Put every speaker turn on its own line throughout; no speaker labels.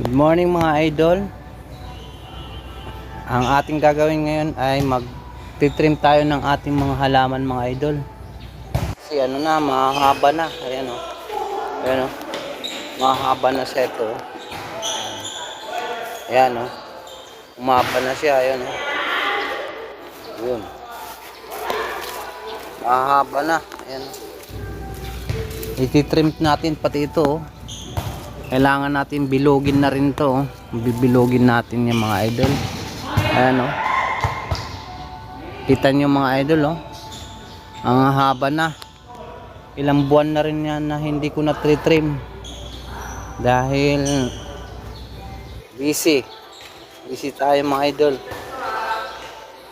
Good morning mga idol. Ang ating gagawin ngayon ay mag titrim tayo ng ating mga halaman mga idol. Kasi ano na, mahaba na. Ayan o. Ayan o. Mahaba na siya ito. oh. Ayan o. Umapa na siya. Ayan o. Yun. Mahaba na. Ayan o. Ititrim natin pati ito oh. Kailangan natin bilogin na rin to. oh. Bibilogin natin yung mga idol. Ayan oh. Kita nyo mga idol oh. Ang haba na. Ilang buwan na rin yan na hindi ko na trim Dahil busy. Busy tayo mga idol.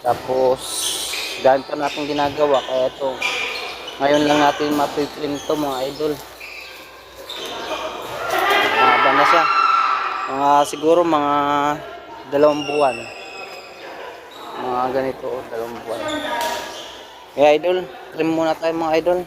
Tapos dahil pa natin ginagawa kaya ito ngayon lang natin matitrim to mga idol. Na siya. Mga siguro mga dalawang buwan. Mga ganito, dalawang buwan. Kaya idol, trim muna tayo mga idol.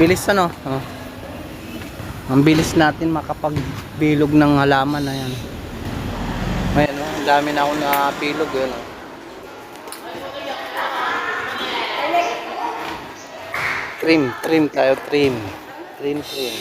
Bilis ano? Oh. Ang bilis natin makapagbilog ng halaman na yan. Ayan, oh, ang dami na ako na bilog yun. Oh. Trim, trim tayo, trim. Trim, trim.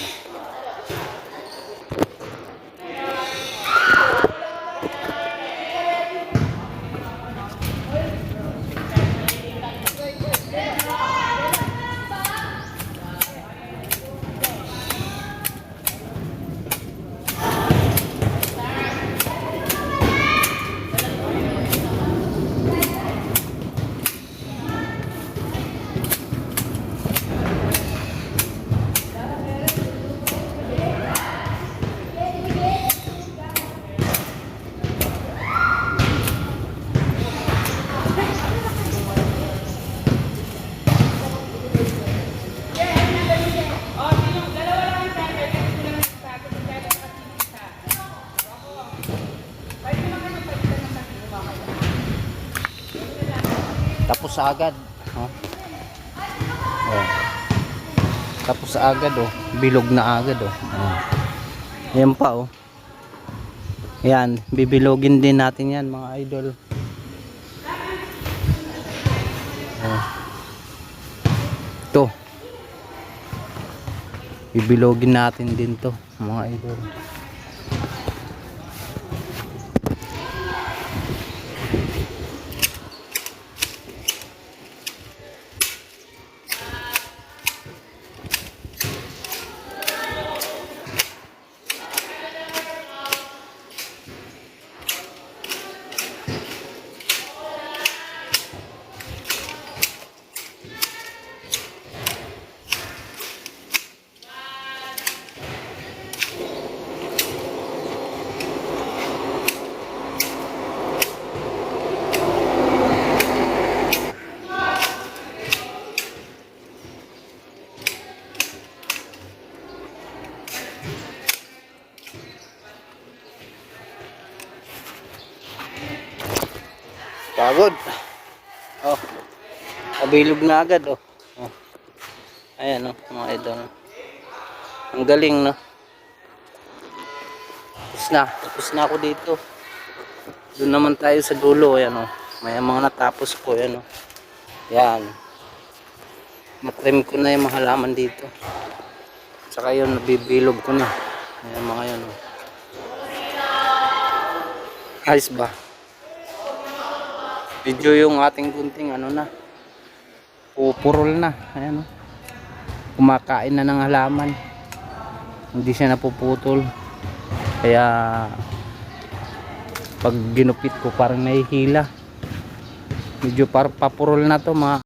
Tapos agad. Oh. Oh. Tapos agad oh. Bilog na agad oh. oh. Yan pa oh. Yan, bibilogin din natin yan mga idol. Oh. Ito. Bibilogin natin din to mga idol. Pagod. Oh. Kabilog na agad oh. oh. Ayan oh, mga idol. Ang galing no. Tapos na. Tapos na ako dito. Doon naman tayo sa dulo. Ayan oh. May mga natapos ko. Ayan oh. Yan. Matrim ko na yung mga halaman dito. Tsaka yun, nabibilog ko na. Ayan mga yun oh. Ayos ba? Video yung ating gunting ano na. Pupurol na. Ayan oh. Kumakain na ng halaman. Hindi siya napuputol. Kaya pag ginupit ko parang nahihila. Medyo par papurol na to mga